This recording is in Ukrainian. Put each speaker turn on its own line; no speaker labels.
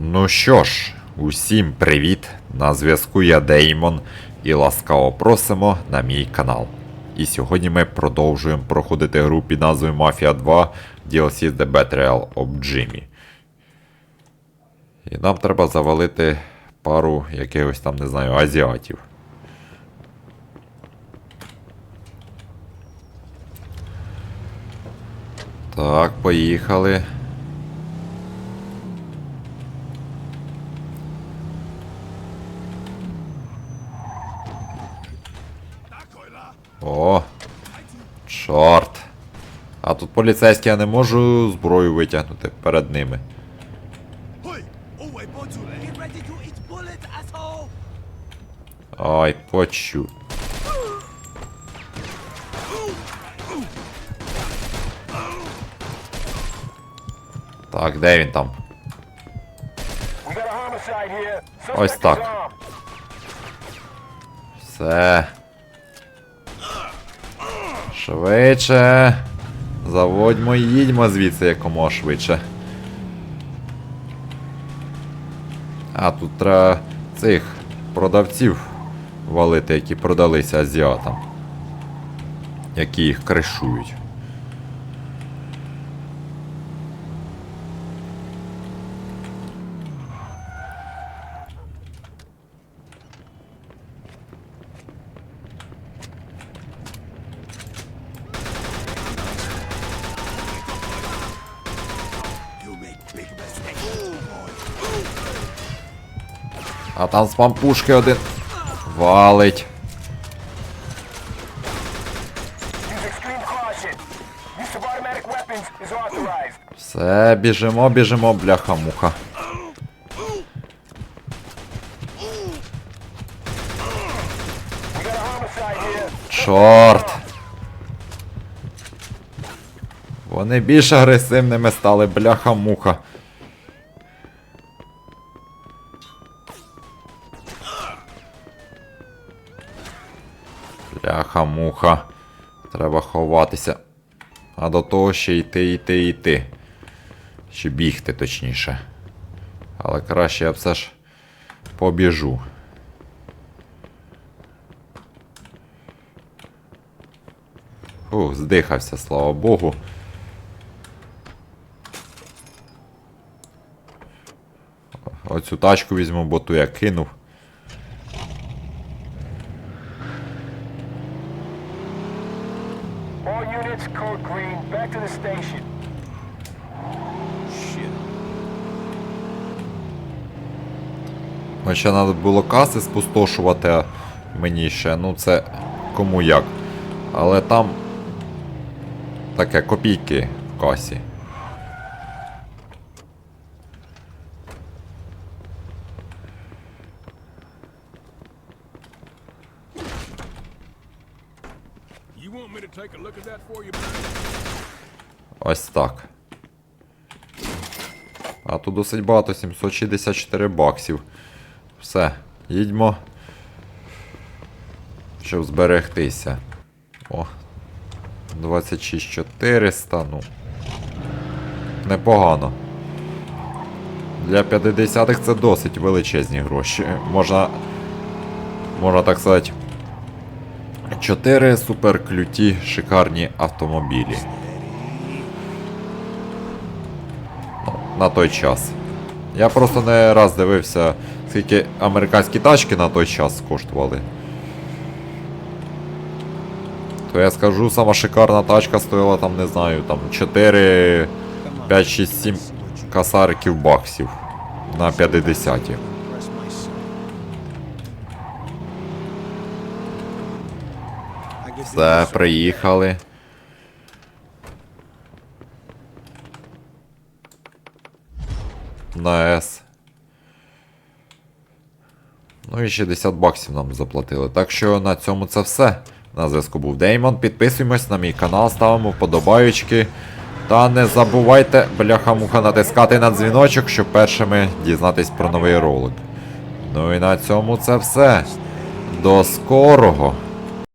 Ну що ж, усім привіт! На зв'язку я Деймон і ласкаво просимо на мій канал. І сьогодні ми продовжуємо проходити гру під назвою Mafia 2 DLC The Betrayal of Jimmy. І нам треба завалити пару якихось там, не знаю, азіатів. Так, поїхали. О! Чорт. А тут поліцейські я не можу зброю витягнути перед ними. Ой, почу. Так, де він там? Ось так. Все. Швидше. Заводьмо і їдьмо звідси якомога швидше. А, тут треба цих продавців валити, які продалися азіатам. Які їх кришують. А там з пампушки один валить. Все, біжимо, біжимо, бляха-муха. Чорт. Вони більш агресивними стали, бляха-муха. Бляха-муха. Треба ховатися. А до того ще йти, йти, йти. Чи бігти, точніше. Але краще я все ж побіжу. Фух, здихався, слава Богу. Оцю тачку візьму, бо ту я кинув.
All units, code green, back to the station.
Shit.
Ще треба було каси спустошувати мені ще, ну це кому як. Але там таке копійки в касі. Ось так. А тут досить багато, 764 баксів. Все, їдьмо. Щоб зберегтися. О. 26400, ну. Непогано. Для 50-х це досить величезні гроші. Можна. Можна так сказати. 4 суперклюті шикарні автомобілі. на той час. Я просто не раз дивився, скільки американські тачки на той час коштували. То я скажу, сама шикарна тачка стоїла там, не знаю, там 4, 5, 6, 7 касариків баксів на 50 Все, приїхали. На С. Ну і 60 баксів нам заплатили. Так що на цьому це все. На зв'язку був Деймон. Підписуємось на мій канал, ставимо вподобайочки. Та не забувайте, бляха-муха, натискати на дзвіночок, щоб першими дізнатись про новий ролик. Ну і на цьому це все. До скорого!